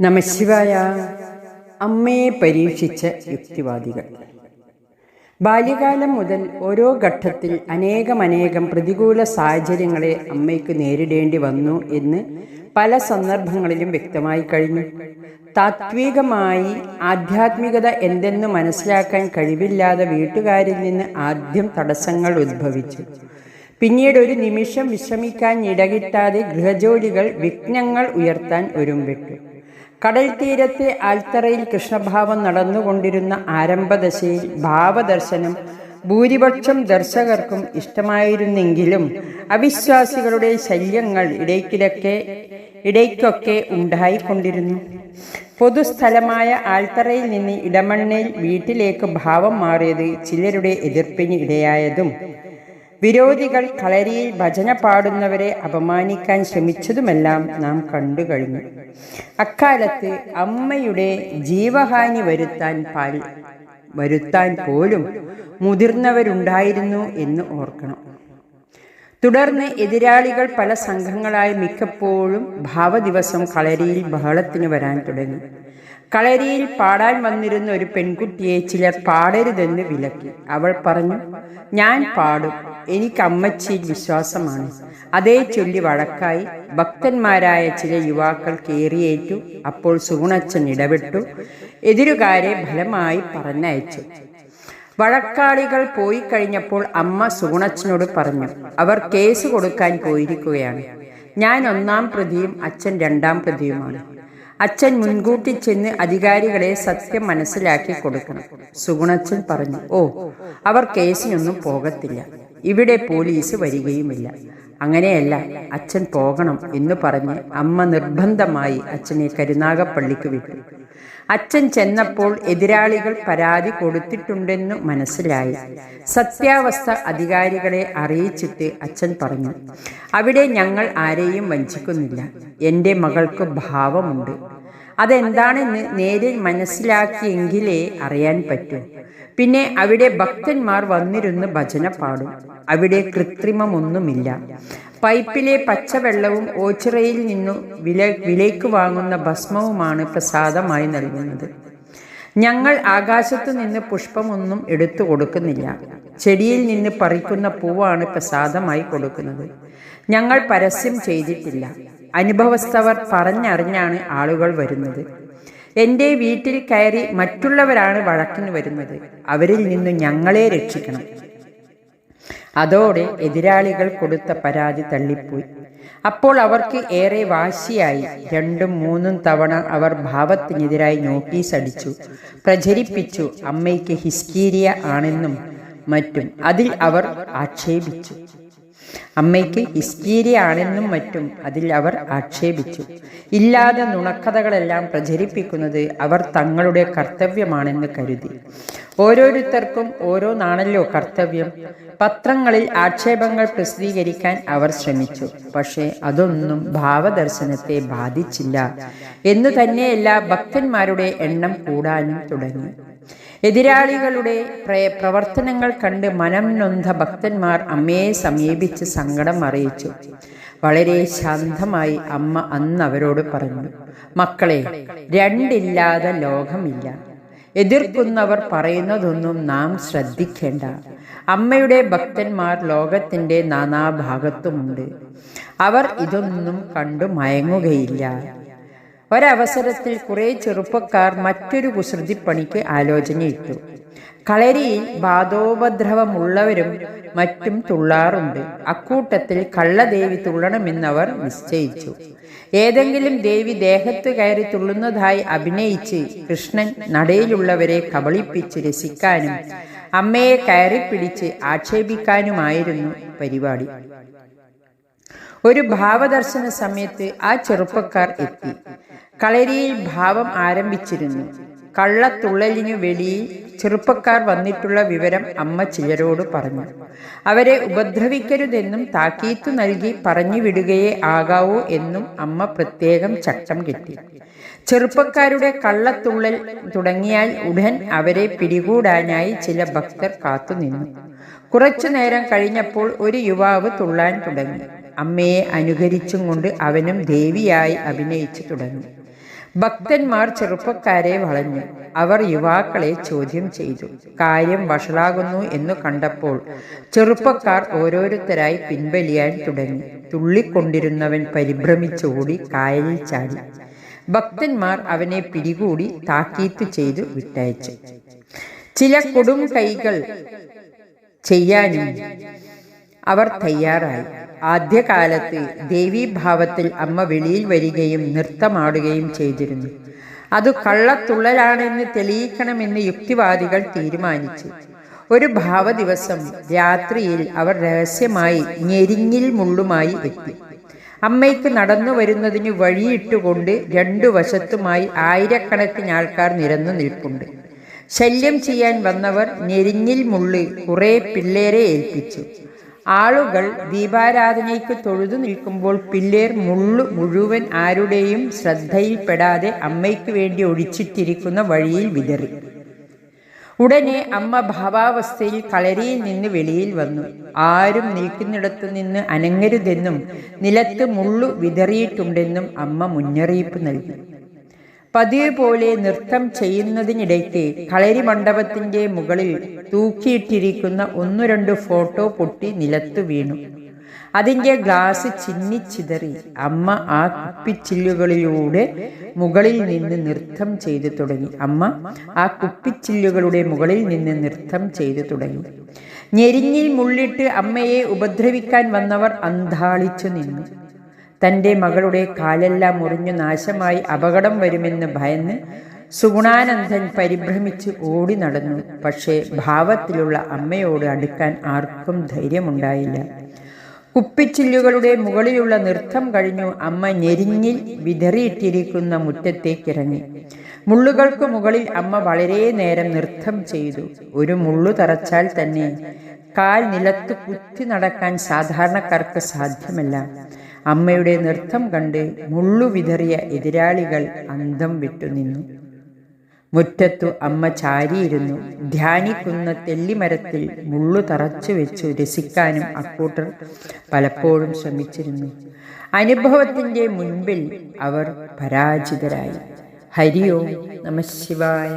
നമശിവായ അമ്മയെ പരീക്ഷിച്ച യുക്തിവാദികൾ. ബാല്യകാലം മുതൽ ഓരോ ഘട്ടത്തിൽ അനേകമനേകം പ്രതികൂല സാഹചര്യങ്ങളെ അമ്മയ്ക്ക് നേരിടേണ്ടി വന്നു എന്ന് പല സന്ദർഭങ്ങളിലും വ്യക്തമായി കഴിഞ്ഞു. താത്വികമായി ആധ്യാത്മികത എന്തെന്ന് മനസ്സിലാക്കാൻ കഴിവില്ലാതെ വീട്ടുകാരിൽ നിന്ന് ആദ്യം തടസ്സങ്ങൾ ഉദ്ഭവിച്ചു പിന്നീട് ഒരു നിമിഷം വിശ്രമിക്കാൻ ഇടകിട്ടാതെ ഗൃഹജോലികൾ വിഘ്നങ്ങൾ ഉയർത്താൻ ഒരുമ്പിട്ടു. കടൽ തീരത്തെ ആൽത്തറയിൽ കൃഷ്ണഭാവം നടന്നുകൊണ്ടിരുന്ന ആരംഭദശയിൽ ഭാവദർശനം ഭൂരിപക്ഷം ദർശകർക്കും ഇഷ്ടമായിരുന്നെങ്കിലും അവിശ്വാസികളുടെ ശല്യങ്ങൾ ഇടയ്ക്കിടയ്ക്ക് ഇടയ്ക്കൊക്കെ ഉണ്ടായിക്കൊണ്ടിരുന്നു. പൊതുസ്ഥലമായ ആൽത്തറയിൽ നിന്ന് ഇടമണ്ണയിൽ വീട്ടിലേക്ക് ഭാവം മാറിയത് ചിലരുടെ എതിർപ്പിന് ഇടയായതും വിരോധികൾ കളരിയിൽ ഭജന പാടുന്നവരെ അപമാനിക്കാൻ ശ്രമിച്ചതുമെല്ലാം നാം കണ്ടു കഴിഞ്ഞു. അക്കാലത്ത് അമ്മയുടെ ജീവഹാനി വരുത്താൻ പാൽ വരുത്താൻ പോലും മുതിർന്നവരുണ്ടായിരുന്നു എന്ന് ഓർക്കണം. തുടർന്ന് എതിരാളികൾ പല സംഘങ്ങളായി മിക്കപ്പോഴും ഭാവദിവസം കളരിയിൽ ബഹളത്തിന് വരാൻ തുടങ്ങി. കളരിയിൽ പാടാൻ വന്നിരുന്ന ഒരു പെൺകുട്ടിയെ ചിലർ പാടരുതെന്ന് വിലക്കി. അവൾ പറഞ്ഞു ഞാൻ പാടും. എനിക്ക് അമ്മച്ചിയിൽ വിശ്വാസമാണ്. അതേ ചൊല്ലി വഴക്കായി ഭക്തന്മാരായ ചില യുവാക്കൾ കയറിയേറ്റു അപ്പോൾ സുഗുണച്ചൻ ഇടപെട്ടു. എതിരുകാരെ ഫലമായി പറഞ്ഞയച്ചു. വഴക്കാളികൾ പോയി കഴിഞ്ഞപ്പോൾ അമ്മ സുഗുണച്ചനോട് പറഞ്ഞു അവർ കേസ് കൊടുക്കാൻ പോയിരിക്കുകയാണ്. ഞാൻ ഒന്നാം പ്രതിയും അച്ഛൻ രണ്ടാം പ്രതിയുമാണ്. അച്ഛൻ മുൻകൂട്ടി ചെന്ന് അധികാരികളെ സത്യം മനസ്സിലാക്കി കൊടുക്കണം. സുഗുണച്ചൻ പറഞ്ഞു ഓ അവർ കേസിനൊന്നും പോകത്തില്ല. ഇവിടെ പോലീസ് വരികയുമില്ല. അങ്ങനെയല്ല അച്ഛൻ പോകണം എന്ന് പറഞ്ഞ് അമ്മ നിർബന്ധമായി അച്ഛനെ കരുനാഗപ്പള്ളിക്ക് വിട്ടു. അച്ഛൻ ചെന്നപ്പോൾ എതിരാളികൾ പരാതി കൊടുത്തിട്ടുണ്ടെന്നു മനസ്സിലായി. സത്യാവസ്ഥ അധികാരികളെ അറിയിച്ചിട്ട് അച്ഛൻ പറഞ്ഞു അവിടെ ഞങ്ങൾ ആരെയും വഞ്ചിക്കുന്നില്ല. എന്റെ മകൾക്ക് ഭാവമുണ്ട്. അതെന്താണെന്ന് നേരിൽ മനസ്സിലാക്കിയെങ്കിലേ അറിയാൻ പറ്റൂ. പിന്നെ അവിടെ ഭക്തന്മാർ വന്നിരുന്ന് ഭജന പാടും. അവിടെ കൃത്രിമമൊന്നുമില്ല. പൈപ്പിലെ പച്ചവെള്ളവും ഓച്ചിറയിൽ നിന്നു വില വിലയ്ക്ക് വാങ്ങുന്ന ഭസ്മവുമാണ് പ്രസാദമായി നൽകുന്നത്. ഞങ്ങൾ ആകാശത്തു നിന്ന് പുഷ്പമൊന്നും എടുത്തു കൊടുക്കുന്നില്ല. ചെടിയിൽ നിന്ന് പറിക്കുന്ന പൂവാണ് പ്രസാദമായി കൊടുക്കുന്നത്. ഞങ്ങൾ പരസ്യം ചെയ്തിട്ടില്ല. അനുഭവസ്ഥവർ പറഞ്ഞറിഞ്ഞാണ് ആളുകൾ വരുന്നത്. എന്റെ വീട്ടിൽ കയറി മറ്റുള്ളവരാണ് വഴക്കിന് വരുന്നത്. അവരിൽ നിന്ന് ഞങ്ങളെ രക്ഷിക്കണം. അതോടെ എതിരാളികൾ കൊടുത്ത പരാതി തള്ളിപ്പോയി. അപ്പോൾ അവർക്ക് ഏറെ വാശിയായി. രണ്ടും മൂന്നും തവണ അവർ ഭാവത്തിനെതിരായി നോട്ടീസ് അടിച്ചു. പ്രചരിപ്പിച്ചു. അമ്മയ്ക്ക് ഹിസ്റ്റീരിയ ആണെന്നും മറ്റും. അതിൽ അവർ ആക്ഷേപിച്ചു. അമ്മയ്ക്ക് ഹിസ്റ്റീരിയ മറ്റും അതിൽ അവർ ആക്ഷേപിച്ചു. ഇല്ലാതെ നുണക്കഥകളെല്ലാം പ്രചരിപ്പിക്കുന്നത് അവർ തങ്ങളുടെ കർത്തവ്യമാണെന്ന് കരുതി. ഓരോരുത്തർക്കും ഓരോന്നാണല്ലോ കർത്തവ്യം. പത്രങ്ങളിൽ ആക്ഷേപങ്ങൾ പ്രസിദ്ധീകരിക്കാൻ അവർ ശ്രമിച്ചു. പക്ഷേ അതൊന്നും ഭാവദർശനത്തെ ബാധിച്ചില്ല. എന്നു തന്നെയല്ല ഭക്തന്മാരുടെ എണ്ണം കൂടാനും തുടങ്ങി. എതിരാളികളുടെ പ്രവർത്തനങ്ങൾ കണ്ട് മനം നൊന്ത ഭക്തന്മാർ അമ്മയെ സമീപിച്ച് സങ്കടം അറിയിച്ചു. വളരെ ശാന്തമായി അമ്മ അന്ന് അവരോട് പറഞ്ഞു മക്കളെ രണ്ടില്ലാതെ ലോകമില്ല. എതിർക്കുന്നവർ പറയുന്നതൊന്നും നാം ശ്രദ്ധിക്കേണ്ട. അമ്മയുടെ ഭക്തന്മാർ ലോകത്തിന്റെ നാനാഭാഗത്തുമുണ്ട്. അവർ ഇതൊന്നും കണ്ടു മയങ്ങുകയില്ല. ഒരവസരത്തിൽ കുറെ ചെറുപ്പക്കാർ മറ്റൊരു കുസൃതിപ്പണിക്ക് ആലോചനയിട്ടു. കളരിയിൽ ബാധോപദ്രവമുള്ളവരും മറ്റും തുള്ളാറുണ്ട്. അക്കൂട്ടത്തിൽ കള്ളദേവി തുള്ളണമെന്നവർ നിശ്ചയിച്ചു. ഏതെങ്കിലും ദേവി ദേഹത്ത് കയറി തുള്ളുന്നതായി അഭിനയിച്ച് കൃഷ്ണൻ നടയിലുള്ളവരെ കബളിപ്പിച്ച് രസിക്കാനും അമ്മയെ കയറി പിടിച്ച് ആക്ഷേപിക്കാനുമായിരുന്നു പരിപാടി. ഒരു ഭാവദർശന സമയത്ത് ആ ചെറുപ്പക്കാർ എത്തി. കളരിയിൽ ഭാവം ആരംഭിച്ചിരുന്നു. കള്ളത്തുള്ളലിനു വെളിയിൽ ചെറുപ്പക്കാർ വന്നിട്ടുള്ള വിവരം അമ്മ ചിലരോട് പറഞ്ഞു. അവരെ ഉപദ്രവിക്കരുതെന്നും താക്കീത്തു നൽകി പറഞ്ഞു വിടുകയേ ആകാവൂ എന്നും അമ്മ പ്രത്യേകം ചട്ടം കെട്ടി. ചെറുപ്പക്കാരുടെ കള്ളത്തുള്ളൽ തുടങ്ങിയാൽ ഉടൻ അവരെ പിടികൂടാനായി ചില ഭക്തർ കാത്തുനിന്നു. കുറച്ചു നേരം കഴിഞ്ഞപ്പോൾ ഒരു യുവാവ് തുള്ളാൻ തുടങ്ങി. അമ്മയെ അനുകരിച്ചും കൊണ്ട് അവനും ദേവിയായി അഭിനയിച്ചു തുടങ്ങി. ഭക്തന്മാർ ചെറുപ്പക്കാരെ വളഞ്ഞു. അവർ യുവാക്കളെ ചോദ്യം ചെയ്തു. കാര്യം വഷളാകുന്നു എന്നു കണ്ടപ്പോൾ ചെറുപ്പക്കാർ ഓരോരുത്തരായി പിൻവലിയാൻ തുടങ്ങി. തുള്ളിക്കൊണ്ടിരുന്നവൻ പരിഭ്രമിച്ചോടി കായലിൽ ചാടി. ഭക്തന്മാർ അവനെ പിടികൂടി താക്കീത്ത് ചെയ്തു വിട്ടയച്ചു. ചില കൊടും കൈകൾ ചെയ്യാനും അവർ തയ്യാറായി. ആദ്യകാലത്ത് ദേവീഭാവത്തിൽ അമ്മ വെളിയിൽ വരികയും നൃത്തമാടുകയും ചെയ്തിരുന്നു. അത് കള്ളത്തുള്ളലാണെന്ന് തെളിയിക്കണമെന്ന് യുക്തിവാദികൾ തീരുമാനിച്ചു. ഒരു ഭാവ ദിവസം രാത്രിയിൽ അവർ രഹസ്യമായി ഞെരിഞ്ഞിൽ മുള്ളുമായി എത്തി. അമ്മയ്ക്ക് നടന്നു വരുന്നതിന് വഴിയിട്ടുകൊണ്ട് രണ്ടു വശത്തുമായി ആയിരക്കണക്കിന് ആൾക്കാർ നിരന്നു നിൽപ്പുണ്ട്. ശല്യം ചെയ്യാൻ വന്നവർ ഞെരിഞ്ഞിൽ മുള്ളി കുറെ പിള്ളേരെ ഏൽപ്പിച്ചു. ആളുകൾ ദീപാരാധനയ്ക്ക് തൊഴുതു നിൽക്കുമ്പോൾ പിള്ളേർ മുള്ളു മുഴുവൻ ആരുടെയും ശ്രദ്ധയിൽപ്പെടാതെ അമ്മയ്ക്ക് വേണ്ടി ഒഴിച്ചിട്ടിരിക്കുന്ന വഴിയിൽ വിതറി. ഉടനെ അമ്മ ഭാവാവസ്ഥയിൽ കളരിയിൽ നിന്ന് വെളിയിൽ വന്നു. ആരും നിൽക്കുന്നിടത്തു നിന്ന് അനങ്ങരുതെന്നും നിലത്ത് മുള്ളു വിതറിയിട്ടുണ്ടെന്നും അമ്മ മുന്നറിയിപ്പ് നൽകി. പതിവ് പോലെ നൃത്തം ചെയ്യുന്നതിനിടയ്ക്ക് കളരി മണ്ഡപത്തിന്റെ മുകളിൽ തൂക്കിയിട്ടിരിക്കുന്ന ഒന്നു രണ്ട് ഫോട്ടോ പൊട്ടി നിലത്തു വീണു. അതിന്റെ ഗ്ലാസ് ചിന്നിച്ചിതറി അമ്മ ആ കുപ്പിച്ചില്ലുകളിലൂടെ മുകളിൽ നിന്ന് നൃത്തം ചെയ്തു തുടങ്ങി. അമ്മ ആ കുപ്പിച്ചില്ലുകളുടെ മുകളിൽ നിന്ന് നൃത്തം ചെയ്തു തുടങ്ങി. ഞെരിഞ്ഞിൽ മുള്ളിട്ട് അമ്മയെ ഉപദ്രവിക്കാൻ വന്നവർ അന്താളിച്ചു നിന്നു. തന്റെ മകളുടെ കാലെല്ലാം മുറിഞ്ഞു നാശമായി അപകടം വരുമെന്ന് ഭയന്ന് സുഗുണാനന്ദൻ പരിഭ്രമിച്ച് ഓടി നടന്നു. പക്ഷേ ഭാവത്തിലുള്ള അമ്മയോട് അടുക്കാൻ ആർക്കും ധൈര്യമുണ്ടായില്ല. കുപ്പിച്ചില്ലുകളുടെ മുകളിലുള്ള നൃത്തം കഴിഞ്ഞു അമ്മ ഞെരിഞ്ഞിൽ വിതറിയിട്ടിരിക്കുന്ന മുറ്റത്തേക്കിറങ്ങി. മുള്ളുകൾക്ക് മുകളിൽ അമ്മ വളരെ നേരം നൃത്തം ചെയ്തു. ഒരു മുള്ളു തറച്ചാൽ തന്നെ കാൽ നിലത്ത് കുത്തി നടക്കാൻ സാധാരണക്കാർക്ക് സാധ്യമല്ല. അമ്മയുടെ നൃത്തം കണ്ട് മുള്ളുവിതറിയ എതിരാളികൾ അന്തം വിട്ടുനിന്നു മുറ്റത്തു അമ്മ ചാരിയിരുന്നു. ധ്യാനിക്കുന്ന തെല്ലിമരത്തിൽ മുള്ളു തറച്ചു വെച്ചു രസിക്കാനും അക്കൂട്ടർ പലപ്പോഴും ശ്രമിച്ചിരുന്നു. അനുഭവത്തിന്റെ മുൻപിൽ അവർ പരാജിതരായി. ഹരി ഓം നമ ശിവായ.